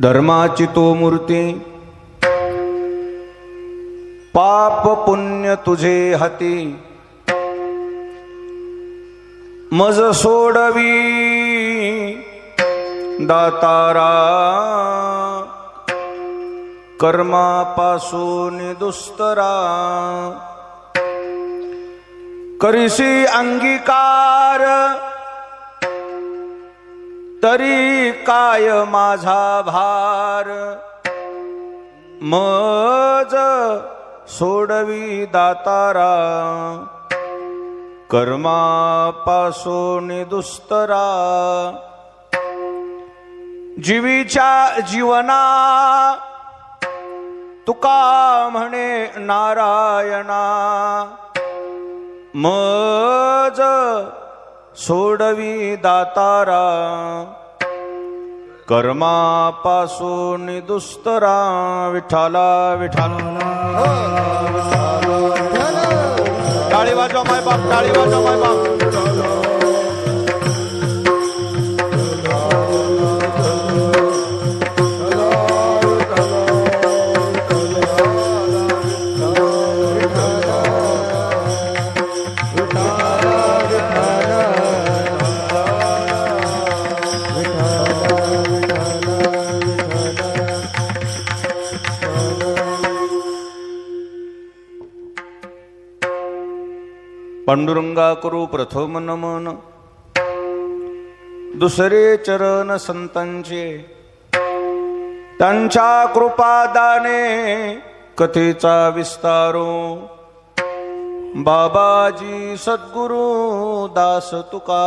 धर्माची तो मूर्ती. पाप पुण्य तुझे हाती. मज सोडवी. दातारा. कर्मापासून दुस्तरा. करिसी अंगीकार. तरी काय माझा भार? मज सोडवी दातारा कर्मापासून दुस्तरा. जीवीच्या जीवना तुका म्हणे नारायणा. मज सोडवी दातारा. कर्मापासून दुस्तरा विठाला विठाला टाळी वाजवा माय बाप टाळी वाजवा माय बाप पांडुरंगा करू प्रथम नमन। दुसरे चरण संतांचे। त्यांच्या कृपादाने कथेचा विस्तारो। बाबाजी सद्गुरु दास तुका।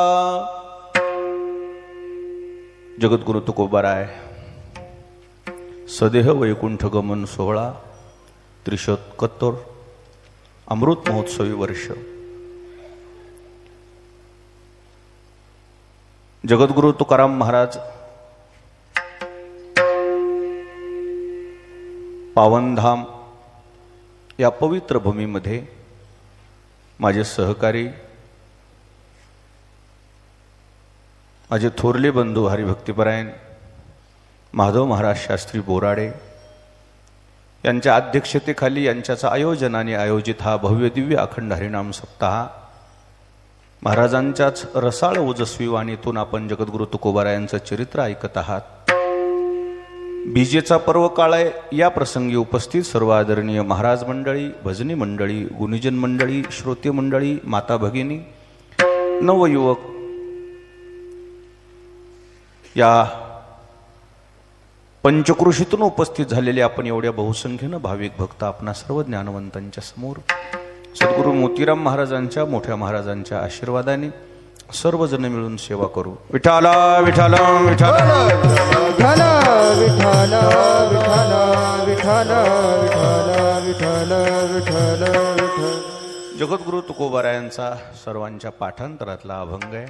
जगद्गुरु तुकोबाराय सदेह वैकुंठ गमन सोहळा। त्रिशोत्कत्तर। अमृत महोत्सवी वर्ष। जगद्गुरु तुकाराम महाराज पावनधाम या पवित्र भूमीमध्ये माझे सहकारी माझे थोरले बंधू हरिभक्तिपरायण माधव महाराज शास्त्री बोराडे यांच्या अध्यक्षतेखाली यांच्याच आयोजनाने आयोजित हा भव्य दिव्य अखंड हरिनाम सप्ताह महाराजांच्याच रसाळ ओजस्वी वाणीतून आपण जगद्गुरु तुकोबारायांचं चरित्र ऐकत आहात. बीजेचा पर्व काळ आहे या प्रसंगी उपस्थित सर्व आदरणीय महाराज मंडळी भजनी मंडळी गुणीजन मंडळी श्रोते मंडळी माता भगिनी नवयुवक या पंचकृषीतून उपस्थित झालेले आपण एवढ्या बहुसंख्येनं भाविक भक्त आपणा सर्व ज्ञानवंतांच्या समोर सद्गुरू मोतीराम महाराजांच्या मोठ्या महाराजांच्या आशीर्वादाने सर्वजण मिळून सेवा करू. विठाला विठाला विठाला विठ्ठल विठ्ठल विठ्ठल विठ्ठल विठ्ठल विठ्ठल विठ्ठल विठ्ठल. जगद्गुरु तुकोबारायांचा सर्वांच्या पाठांतरातला अभंग आहे.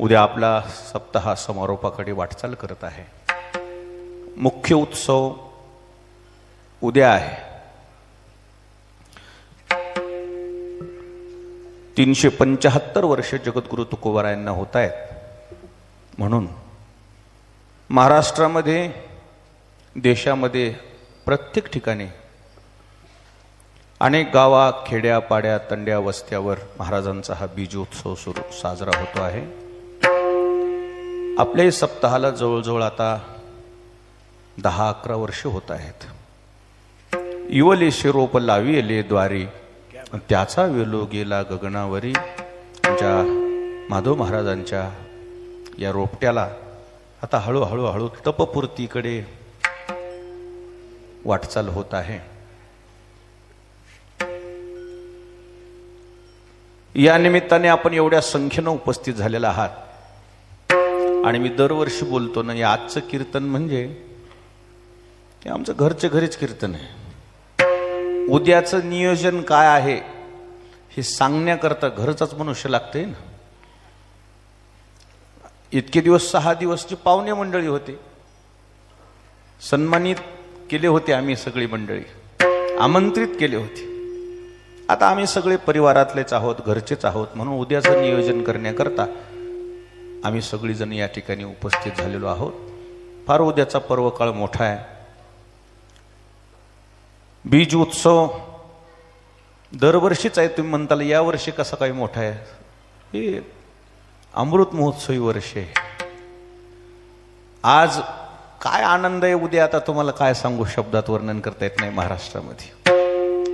उद्या आपला सप्ताह समारोपाकडे वाटचाल करत आहे. मुख्य उत्सव उद्या आहे. तीनशे पंचाहत्तर वर्ष जगद्गुरु तुकोबारायांना होत आहेत म्हणून महाराष्ट्रामध्ये देशामध्ये प्रत्येक ठिकाणी अनेक गावा खेड्या पाड्या तंड्या वस्त्यावर महाराजांचा हा बीजोत्सव सुरू साजरा होतो आहे. आपल्या सप्ताहाला जवळजवळ आता दहा अकरा वर्ष होत आहेत. युवले शिरोप लाविले द्वारी त्याचा वेलो गेला गगनावरी. ज्या माधव महाराजांच्या या रोपट्याला आता हळूहळू हळू तपपूर्तीकडे वाटचाल होत आहे. या निमित्ताने आपण एवढ्या संख्येनं उपस्थित झालेला आहात. आणि मी दरवर्षी बोलतो ना या आजचं कीर्तन म्हणजे आमचं घरचे घरीच कीर्तन आहे. उद्याचं नियोजन काय आहे हे सांगण्याकरता घरचाच मनुष्य लागते ना. इतके दिवस सहा दिवसची पाहुणे मंडळी होते. सन्मानित केले होते आम्ही सगळी मंडळी. आमंत्रित केले होते. आता आम्ही सगळे परिवारातलेच आहोत घरचेच आहोत म्हणून उद्याचं नियोजन करण्याकरता आम्ही सगळीजण या ठिकाणी उपस्थित झालेलो आहोत. फार उद्याचा पर्वकाळ मोठा आहे. बीज उत्सव दरवर्षीच आहे. तुम्ही म्हणताल या वर्षी कसा काही मोठा आहे? हे अमृत महोत्सवी वर्ष आहे. आज काय आनंद आहे उद्या? आता तुम्हाला काय सांगू? शब्दात वर्णन करता येत नाही महाराष्ट्रामध्ये.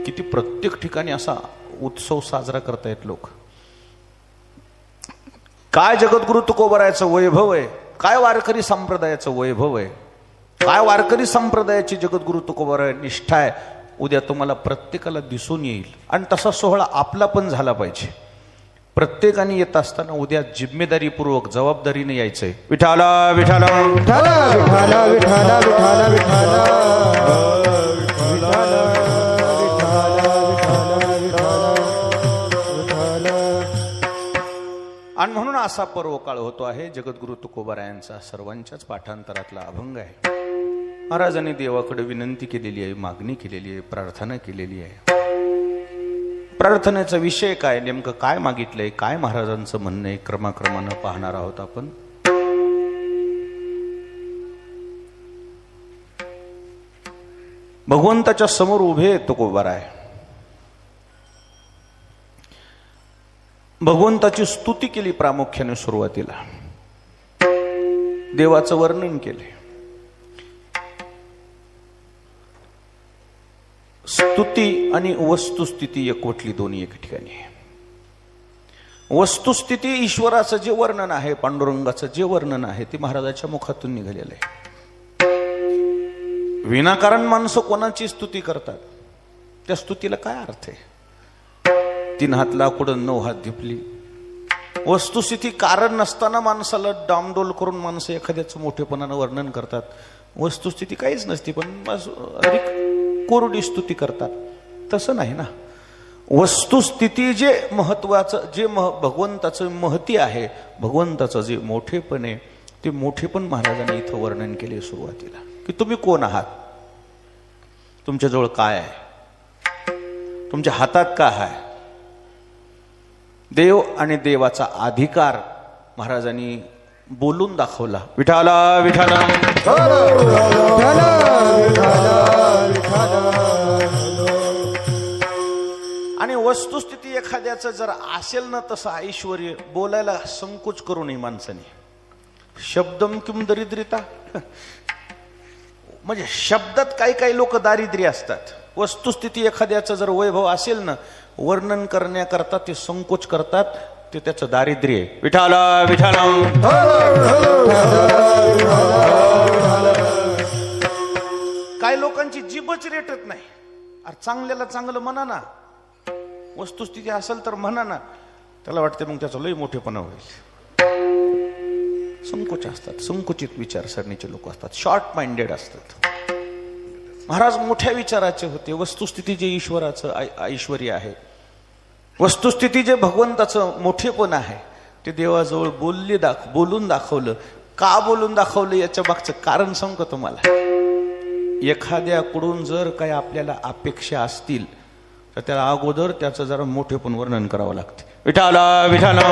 किती प्रत्येक ठिकाणी असा उत्सव साजरा करतायत लोक. काय जगद्गुरु तुकोबरायचं वैभव आहे? काय वारकरी संप्रदायाचं वैभव आहे? काय वारकरी संप्रदायाची जगद्गुरु तुकोबराय निष्ठा आहे? उद्या तुम्हाला प्रत्येकाला दिसून येईल. आणि तसा सोहळा आपला पण झाला पाहिजे. प्रत्येकाने येत असताना उद्या जिम्मेदारीपूर्वक जबाबदारीने यायचंय. विठाला विठाला. विठाल विठाल विठाल विठाल विठाल. आणि म्हणून असा पर्व काळ होतो आहे. जगद्गुरु तुकोबारायांचा सर्वांच्याच पाठांतरातला अभंग आहे. महाराजांनी देवाकडे विनंती केलेली आहे मागणी केलेली आहे प्रार्थना केलेली आहे. प्रार्थनेचा विषय काय नेमकं काय मागितलंय काय महाराजांचं म्हणणं आहे क्रमाक्रमानं पाहणार आहोत आपण. भगवंताच्या समोर उभे तुकोबाराय भगवंताची स्तुती केली प्रामुख्याने सुरुवातीला. देवाचं वर्णन केले. स्तुती आणि वस्तुस्थिती एकवटली दोन्ही एक ठिकाणी. आहे. वस्तुस्थिती ईश्वराचं जे वर्णन आहे पांडुरंगाचं जे वर्णन आहे ते महाराजाच्या मुखातून निघालेलं आहे. विनाकारण माणसं कोणाची स्तुती करतात? त्या स्तुतीला काय अर्थ आहे? तीन हात लाकुडं नऊ हात धिपली. वस्तुस्थिती कारण नसताना माणसाला डामडोल करून माणसं एखाद्याचं मोठेपणानं वर्णन करतात. वस्तुस्थिती काहीच नसती पण कोरडी स्तुती करतात. तसं नाही ना? वस्तुस्थिती जे महत्वाचं जे मह भगवंताचं महती आहे भगवंताचं जे मोठेपण आहे ते मोठेपण महाराजांनी इथं वर्णन केले सुरुवातीला. की तुम्ही कोण आहात? तुमच्याजवळ काय आहे? तुमच्या हातात काय आहे? देव आणि देवाचा अधिकार महाराजांनी बोलून दाखवला. विठाला विठाला आणि वस्तुस्थिती एखाद्याचं जर असेल ना तसं ऐश्वर बोलायला संकोच करू नये माणसाने. शब्दम किम दरिद्रिता. म्हणजे शब्दात काही काही लोक दारिद्र्य असतात. वस्तुस्थिती एखाद्याचं जर वैभव असेल ना वर्णन करण्याकरता ते संकोच करतात ते त्याचं दारिद्र्य आहे. विठाला विठाला लोकांची जीभच रेटत नाही. अरे चांगल्याला चांगलं म्हणा ना. वस्तुस्थिती असेल तर म्हणा ना. त्याला वाटते मग त्याचा लय मोठेपणा होईल. संकोच असतात. संकुचित विचारसरणीचे लोक असतात. शॉर्ट माइंडेड असतात. महाराज मोठ्या विचाराचे होते. वस्तुस्थिती जे ईश्वराचं ऐ- ऐश्वर्य आहे. वस्तुस्थिती जे भगवंताचं मोठेपण आहे ते देवाजवळ बोलले दाख बोलून दाखवलं. का बोलून दाखवलं याच्या मागचं कारण सांगतो तुम्हाला. एखाद्याकडून जर काही आपल्याला अपेक्षा असतील तर त्याला अगोदर त्याचं जरा मोठेपण वर्णन करावं लागते. विठाला विठाला.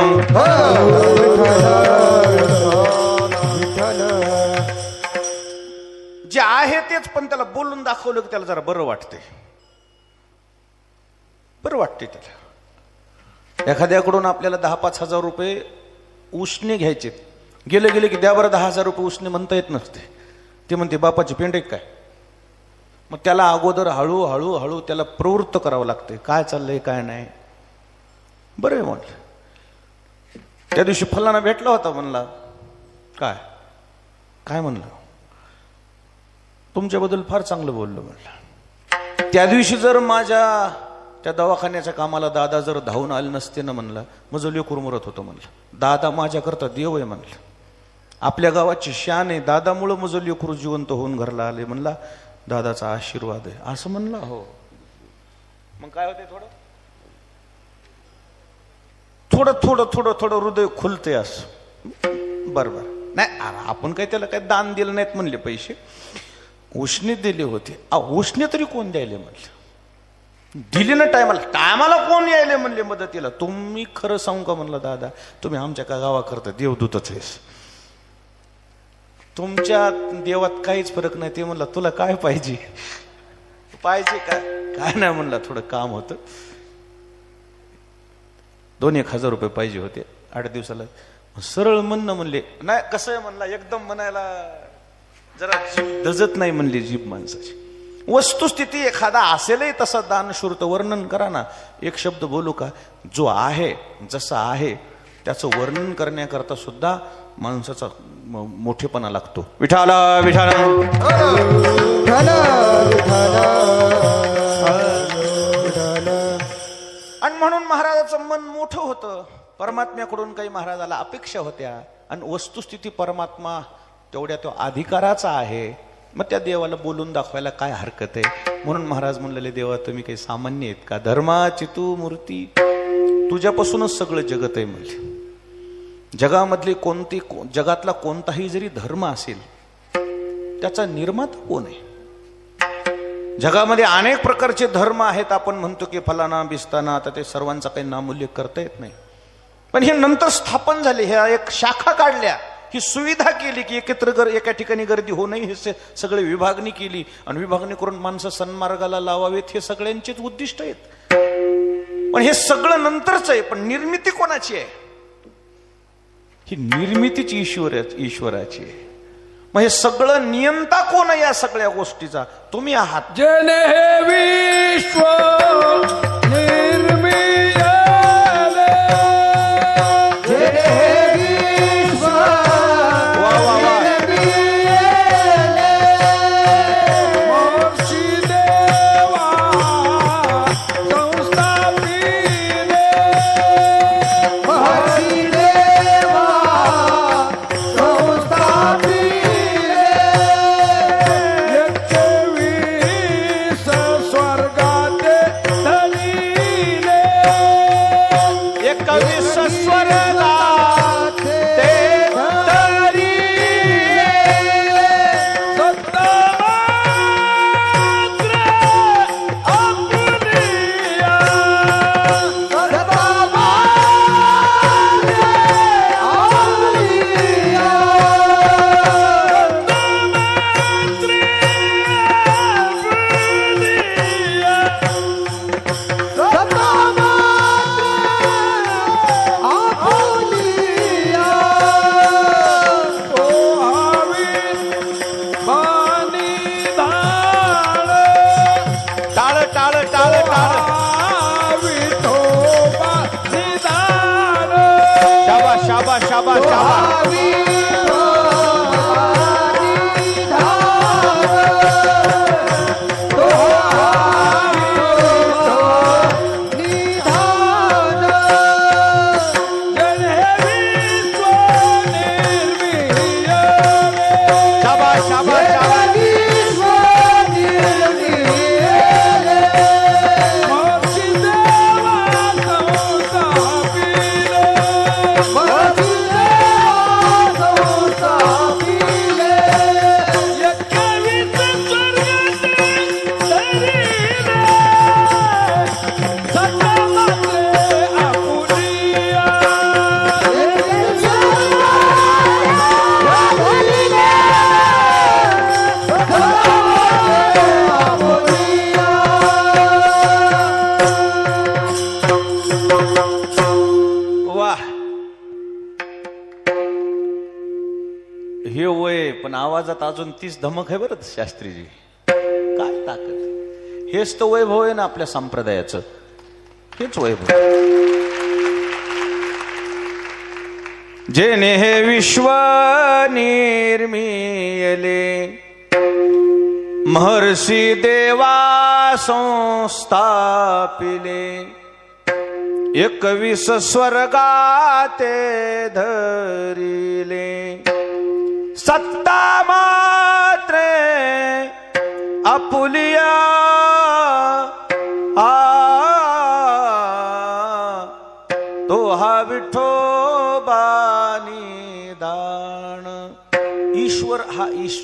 जे आहे तेच पण त्याला बोलून दाखवलं की त्याला जरा बरं वाटते बरं वाटते त्याला. एखाद्याकडून आपल्याला दहा पाच हजार रुपये उसने घ्यायचे. गेले गेले की द्या बरं दहा हजार रुपये उसने म्हणता येत नसते. ते म्हणते बापाची पेंड आहे काय? मग त्याला अगोदर हळू हळू हळू त्याला प्रवृत्त करावं लागते काय चाललंय काय नाही. बरं आहे म्हटलं. त्या दिवशी फल्लाना भेटला होता म्हणला काय? काय म्हणलं? तुमच्याबद्दल फार चांगलं बोललो म्हणलं. त्या दिवशी जर माझ्या त्या दवाखान्याच्या कामाला दादा जर धावून आले नसते ना म्हणलं माझं लेकूर मरत होतं म्हणलं. दादा माझ्याकरता देव आहे म्हणलं. आपल्या गावाची शान आहे. दादामुळं माझं लेकरू जिवंत होऊन घरला आले म्हणला. दादाचा आशीर्वाद आहे. असं म्हणलं? हो. मग काय होते थोडं? थोडं थोडं थोडं थोडं हृदय खुलते असं. बरं बरं. नाही आपण काही त्याला काही दान दिलं नाहीत म्हणले पैसे? उष्णे दिले होते. उष्णे तरी कोण द्यायले म्हणलं? दिली ना टायमाला. टायमाला कोण यायले म्हणले मदतीला? तुम्ही खरं सांगू का म्हणलं दादा? तुम्ही आमच्या का गावाकरता देवदूतच आहेस. तुमच्या देवात काहीच फरक नाही. ते म्हणलं तुला काय पाहिजे? पाहिजे काय काय नाही म्हणलं थोडं काम होतं. दोन एक हजार रुपये पाहिजे होते. आठ दिवसाला. सरळ म्हणणं म्हणले नाही कसं आहे? म्हणला एकदम म्हणायला जरा जीभ दजत नाही म्हणली जीभ माणसाची. वस्तुस्थिती एखादा असेलही तसा दानशूर्त वर्णन करा ना. एक शब्द बोलू का? जो आहे जसा आहे त्याचं वर्णन करण्याकरता सुद्धा माणसाचा मोठेपणा लागतो. विठाला विठाला. विठाल विठाल. विठाल. आणि म्हणून महाराजाचं मन मोठं होतं. परमात्म्याकडून काही महाराजाला अपेक्षा होत्या. आणि वस्तुस्थिती परमात्मा तेवढ्या तो अधिकाराचा आहे. मग त्या देवाला बोलून दाखवायला काय हरकत आहे? म्हणून महाराज म्हणलेले देवा तुम्ही काही सामान्य आहेत का? धर्माची तू मूर्ती. तुझ्यापासूनच सगळं जगत आहे म्हणले. जगामधली कोणती को- जगातला कोणताही जरी धर्म असेल त्याचा निर्माता कोण आहे? जगामध्ये अनेक प्रकारचे धर्म आहेत. आपण म्हणतो की फलाना बिस्ताना आता ते सर्वांचा काही नामूल्य करता येत नाही. पण हे नंतर स्थापन झाले. ह्या एक शाखा काढल्या. ही सुविधा केली की एकत्र गर एका ठिकाणी गर्दी होऊ नये. हे सगळे विभागणी केली. आणि विभागणी करून माणसं सन्मार्गाला लावावेत. हे सगळ्यांचेच उद्दिष्ट आहेत. पण हे सगळं नंतरच आहे. पण निर्मिती कोणाची आहे? ही निर्मितीच ईश्वर ईश्वराची आहे. मग हे सगळं नियंता कोण आहे या सगळ्या गोष्टीचा? तुम्ही आहात. जन हे विश्व! vai. अजून तीच धमक आहे बरं शास्त्रीजी. काय ताकद? हेच तर वैभव आहे ना आपल्या संप्रदायाचं. हेच वैभव. जेने हे विश्व निर्मिले महर्षी देवा संस्थापिले एकवीस स्वर्गाते धरिले. सत्ता अपुलिया आ तो हा विठोबानी दान ईश्वर हा ईश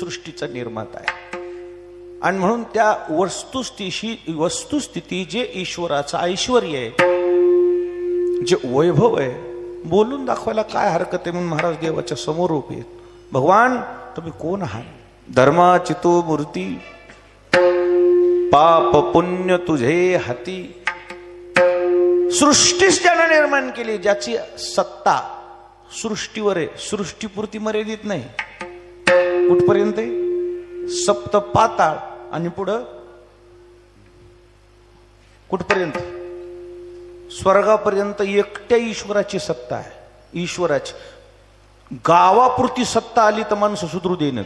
सृष्टीचा निर्माता आहे. आणि म्हणून त्या वस्तुस्थितीशी वस्तुस्थिती जे ईश्वराचं ऐश्वर आहे जे वैभव आहे बोलून दाखवायला काय हरकत आहे म्हणून महाराज देवाच्या समोर उभे भगवान तुम्ही कोण आहात? धर्माची तो मूर्ती पाप पुण्य तुझे हाती. सृष्टीच ज्यानं निर्माण केली ज्याची सत्ता सृष्टीवर आहे. सृष्टीपुरती मर्यादित नाही. कुठपर्यंत सप्त पाताळ. आणि पुढं? कुठपर्यंत? स्वर्गापर्यंत एकट्या ईश्वराची सत्ता आहे. ईश्वराची. गावापुरती सत्ता आली तर माणसं सुधरू देणत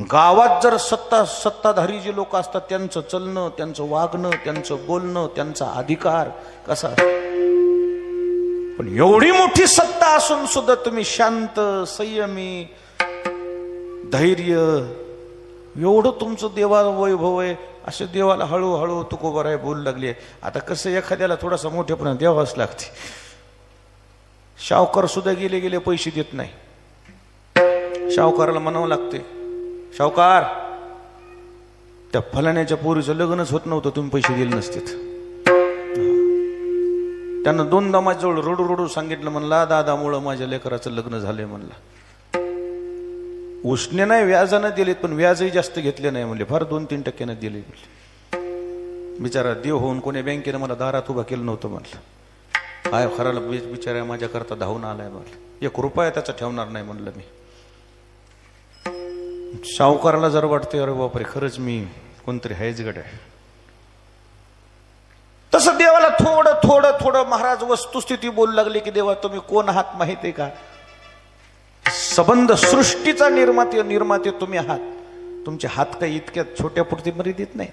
गावात जर सत्ता सत्ताधारी जे लोक असतात त्यांचं चलणं त्यांचं वागणं त्यांचं बोलणं त्यांचा अधिकार कसा पण एवढी मोठी सत्ता असून सुद्धा तुम्ही शांत संयमी धैर्य एवढं तुमचं देवा वैभव आहे असे देवाला हळूहळू तुकोबर आहे बोलू लागली आहे. आता कसं एखाद्याला थोडासा मोठेपणा द्यावाच लागते. शावकार सुद्धा गेले गेले पैसे देत नाही. शावकाराला म्हणावं लागते शावकार त्या फलाण्याच्या पोरीचं लग्नच होत नव्हतं तुम्ही पैसे दिले नसतेत. त्यानं दोनदा माझ्याजवळ रडू रडू सांगितलं म्हणला दादामुळं माझ्या लेकराचं लग्न झालंय म्हणला. उष्णे नाही व्याजानं दिलेत पण व्याजही जास्त घेतले नाही म्हणले. फार दोन तीन टक्क्यानं दिले म्हणले. बिचारा देव होऊन कोणी बँकेनं मला दारात उभा केलं नव्हतं म्हणलं. आय खराला बिचारा माझ्याकरता धावून आलाय म्हणलं. एक रुपया त्याचा ठेवणार नाही म्हणलं मी. सावकाराला जर वाटते अरे बापरे खरंच मी कोणतरी आहेच गड आहे तसं देवाला थोडं थोडं थोडं महाराज वस्तुस्थिती बोलू लागली की देवा तुम्ही कोण आहात माहिती आहे का? संबंध सृष्टीचा निर्माते निर्माते तुम्ही आहात. तुमचे हात काही इतक्या छोट्या पुरती मर्यादित नाही.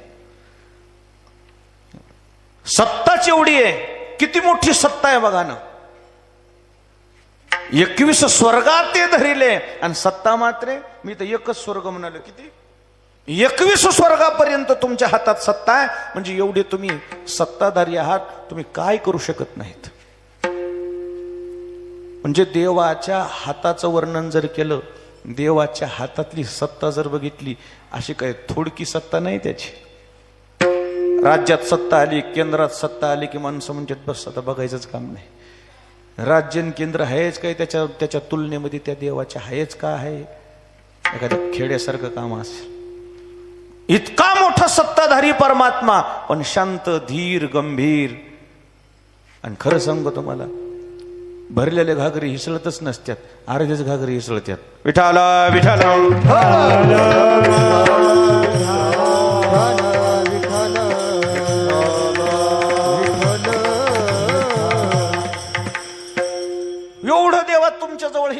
सत्ताच एवढी आहे. किती मोठी सत्ता आहे बघा ना. एकवीस स्वर्गात ते धरिले. आणि सत्ता मात्रे? मी तर एकच स्वर्ग म्हणालो. किती? एकवीस स्वर्गापर्यंत तुमच्या हातात सत्ता आहे. म्हणजे एवढे तुम्ही सत्ताधारी आहात. तुम्ही काय करू शकत नाहीत? म्हणजे देवाच्या हाताचं वर्णन जर केलं देवाच्या हातातली सत्ता जर बघितली अशी काय थोडकी सत्ता नाही त्याची. राज्यात सत्ता आली केंद्रात सत्ता आली की माणसं म्हणजे बस आता बघायचंच काम नाही. राज्य केंद्र आहेच काय त्याच्या त्याच्या तुलनेमध्ये त्या देवाच्या आहेच का आहे? एखाद्या खेड्यासारखं काम असेल. इतका मोठा सत्ताधारी परमात्मा पण शांत धीर गंभीर. आणि खरं सांगतो तुम्हाला भरलेले घागरी हिसळतच नसत्यात अर्धेच घागरी हिसळत्यात विठाला विठाला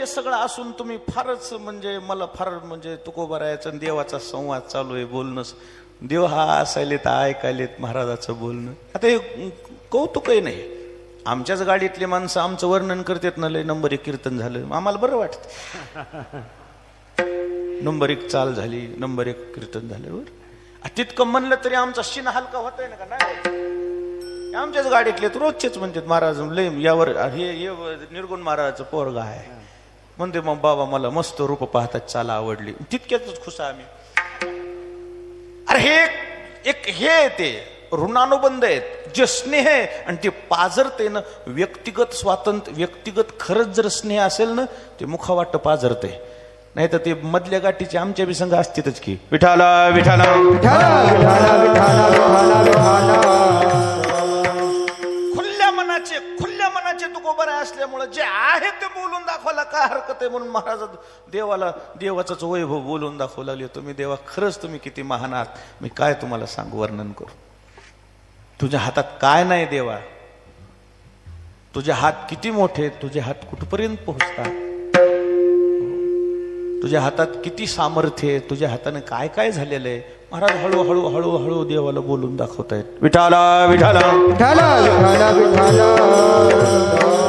सगळं असून तुम्ही फारच म्हणजे मला फार म्हणजे तुकोबरायचं आणि देवाचा संवाद चालू आहे बोलणं. देव हा असायलेत ऐकायलेत महाराजाचं बोलणं. आता हे कौतुकही नाही. आमच्याच गाडीतले माणसं आमचं वर्णन करतात ना लय नंबर एक कीर्तन झालं. आम्हाला बरं वाटत. नंबर एक चाल झाली नंबर एक कीर्तन झालं बरं. तितकं म्हणलं तरी आमचा शिन हलका होतोय ना का? नाही. आमच्याच गाडीतले रोजचेच म्हणतात महाराज लय यावर हे हे निर्गुण महाराजाचं पोरगा आहे. म्हणते मग बाबा मला मस्त रूप पाहतात चाला आवडली. तितक्याच खुश आम्ही. अरे हे एक- हे आहे ते ऋणानुबंध आहेत जे स्नेह आहे आणि ते पाजरते ना व्यक्तिगत स्वातंत्र्य व्यक्तिगत खरंच जर स्नेह असेल ना ते मुखावाट पाजरते नाही तर ते मधल्या गाठीचे आमच्या बी संघ असतीलच की. विठाला विठाला विठाला विठाला विठाला खुल्या मनाचे तुकोबरे असल्यामुळे जे आहे ते बोलून दाखवायला काय हरकत आहे म्हणून महाराज देवाला देवाचाच वैभव बोलून दाखवू लागले. तुम्ही देवा खरंच तुम्ही किती महान आहात. मी काय तुम्हाला सांगू वर्णन करू. तुझ्या हातात काय नाही देवा. तुझे हात किती मोठे तुझे हात कुठपर्यंत पोहोचतात? तुझ्या हातात किती सामर्थ्य आहे? तुझ्या हाताने काय काय झालेलं आहे? महाराज हळूहळू हळूहळू देवाला बोलून दाखवतायत. विठाला विठाला विठाला विठाला विठाला